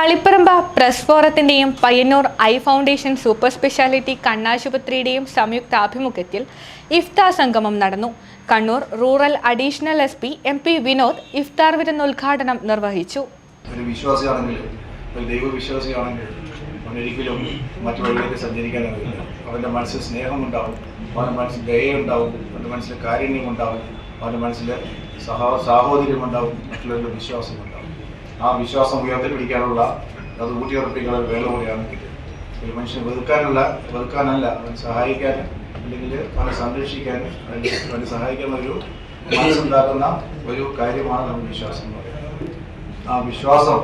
Taliparamba press ഫോറത്തിന്റെയും Payyanur eye foundation super speciality കണ്ണാശുപത്രിയുടെയും സംയുക്താഭിമുഖ്യത്തിൽ ഇഫ്താർ സംഗമം നടന്നു. Kannur rural additional S P M P Vinod ഇഫ്താർ വിരുന്ന് ഉദ്ഘാടനം നിർവഹിച്ചു. ഒരു വിശ്വാസിയാണെങ്കിൽ ദൈവവിശ്വാസിയാണെങ്കിൽ അവനൊരിക്കലും മറ്റു വഴിയിലേക്ക് സഞ്ചരിക്കാൻ അറിയില്ല അവന്റെ മനസ്സിൽ സ്നേഹമുണ്ടാവും അവന്റെ മനസ്സിൽ ദയയുണ്ടാവും അവന്റെ മനസ്സിൽ കാരുണ്യമുണ്ടാവും അവന്റെ മനസ്സിൽ സഹോ സാഹോദര്യമുണ്ടാവും മറ്റുള്ളവരുടെ വിശ്വാസമുണ്ടാവും. ആ വിശ്വാസം ഉയർത്തിപ്പിടിക്കാനുള്ള അത് ഊട്ടിയുറപ്പിക്കാനുള്ള വേല കൂടിയാണ് ഒരു മനുഷ്യനെ വെറുക്കാനുള്ള വെറുക്കാനല്ല അവൻ സഹായിക്കാൻ അല്ലെങ്കിൽ അവനെ സംരക്ഷിക്കാൻ അവനെ സഹായിക്കാൻ ഒരു മനസ്സുണ്ടാക്കുന്ന ഒരു കാര്യമാണ് നമ്മുടെ വിശ്വാസം എന്ന് പറയുന്നത്. ആ വിശ്വാസം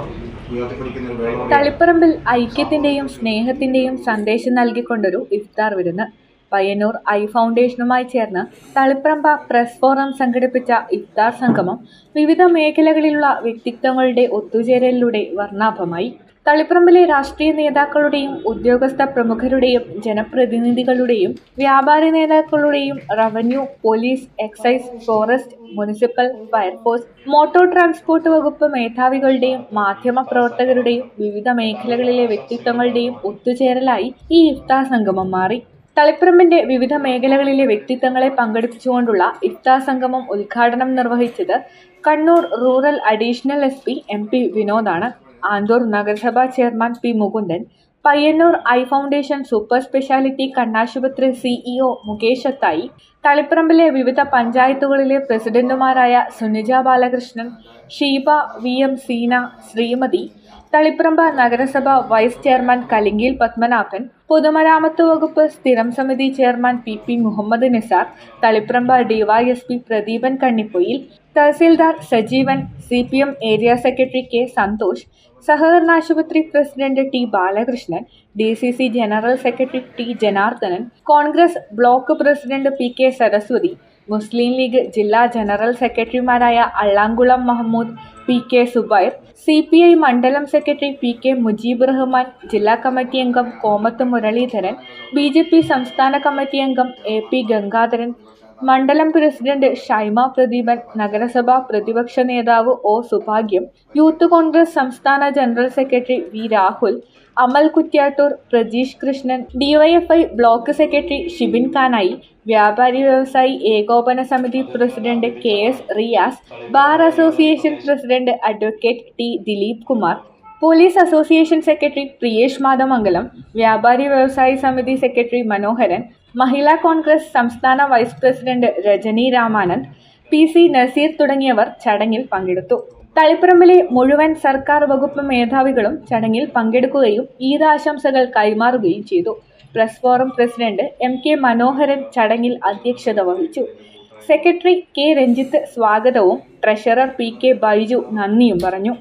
തളിപ്പറമ്പിൽ ഐക്യത്തിന്റെയും സ്നേഹത്തിന്റെയും സന്ദേശം നൽകിക്കൊണ്ടൊരു ഇഫ്താർ വിരുന്ന് പയ്യന്നൂർ ഐ ഫൗണ്ടേഷനുമായി ചേർന്ന് തളിപ്രമ്പ പ്രസ് ഫോറം സംഘടിപ്പിച്ച ഇഫ്താർ സംഗമം വിവിധ മേഖലകളിലുള്ള വ്യക്തിത്വങ്ങളുടെ ഒത്തുചേരലിലൂടെ വർണാഭമായി. തളിപ്പറമ്പിലെ രാഷ്ട്രീയ നേതാക്കളുടെയും ഉദ്യോഗസ്ഥ പ്രമുഖരുടെയും ജനപ്രതിനിധികളുടെയും വ്യാപാരി നേതാക്കളുടെയും revenue police excise forest municipal fire force motor transport വകുപ്പ് മേധാവികളുടെയും മാധ്യമ പ്രവർത്തകരുടെയും വിവിധ മേഖലകളിലെ വ്യക്തിത്വങ്ങളുടെയും ഒത്തുചേരലായി ഈ ഇഫ്താർ സംഗമം മാറി. തളിപ്പറമ്പിന്റെ വിവിധ മേഖലകളിലെ വ്യക്തിത്വങ്ങളെ പങ്കെടുപ്പിച്ചുകൊണ്ടുള്ള ഇഫ്താർ സംഗമം ഉദ്ഘാടനം നിർവഹിച്ചത് Kannur rural additional S P M P വിനോദാണ്. Anthoor നഗരസഭാ chairman P Mukundan Payyanur eye foundation super speciality കണ്ണാശുപത്രി സിഇഒ മുകേഷ് അത്തായി തളിപ്പറമ്പിലെ വിവിധ പഞ്ചായത്തുകളിലെ പ്രസിഡന്റുമാരായ സുനിജ ബാലകൃഷ്ണൻ ഷീബ വി എം സീന ശ്രീമതി തളിപ്പറമ്പ് നഗരസഭ വൈസ് ചെയർമാൻ കലിംഗിൽ പത്മനാഭൻ പൊതുമരാമത്ത് വകുപ്പ് സ്ഥിരം സമിതി chairman P P Muhammad Nisar Taliparamba DySP Pradeepan Kannipoyil tahsildar Sajeevan C P M area secretary K Santhosh സഹകരണ ആശുപത്രി president T Balakrishnan D C C general secretary T Janardhanan Congress block president P K Saraswathi Muslim League ജില്ലാ general സെക്രട്ടറിമാരായ Allamkulam Mahmood P K Zubair C P I മണ്ഡലം secretary P K Mujeeb Rahman ജില്ലാ committee അംഗം Komath Muraleedharan B J P സംസ്ഥാന committee അംഗം A P Gangadharan മണ്ഡലം president Shaima Pradeepan നഗരസഭാ പ്രതിപക്ഷ നേതാവ് ഒ സുഭാഗ്യം യൂത്ത് കോൺഗ്രസ് സംസ്ഥാന general secretary V Rahul Amal Kuttiattoor Prajeesh Krishnan DYFI block secretary Shibin Kanayi വ്യാപാരി വ്യവസായി ഏകോപന സമിതി president K S Riyas bar association president advocate T Dileep Kumar police association secretary Priyesh Madhamangalam വ്യാപാരി വ്യവസായി സമിതി secretary Manoharan Mahila Congress സംസ്ഥാന vice president Rajani Ramanand P C Naseer തുടങ്ങിയവർ ചടങ്ങിൽ പങ്കെടുത്തു. തളിപ്പറമ്പിലെ മുഴുവൻ സർക്കാർ വകുപ്പ് മേധാവികളും ചടങ്ങിൽ പങ്കെടുക്കുകയും ഈദാശംസകൾ കൈമാറുകയും ചെയ്തു. Press forum president M K Manoharan ചടങ്ങിൽ അധ്യക്ഷത വഹിച്ചു. സെക്രട്ടറി കെ രഞ്ജിത്ത് സ്വാഗതവും ട്രഷറർ പി കെ ബൈജു നന്ദിയും പറഞ്ഞു.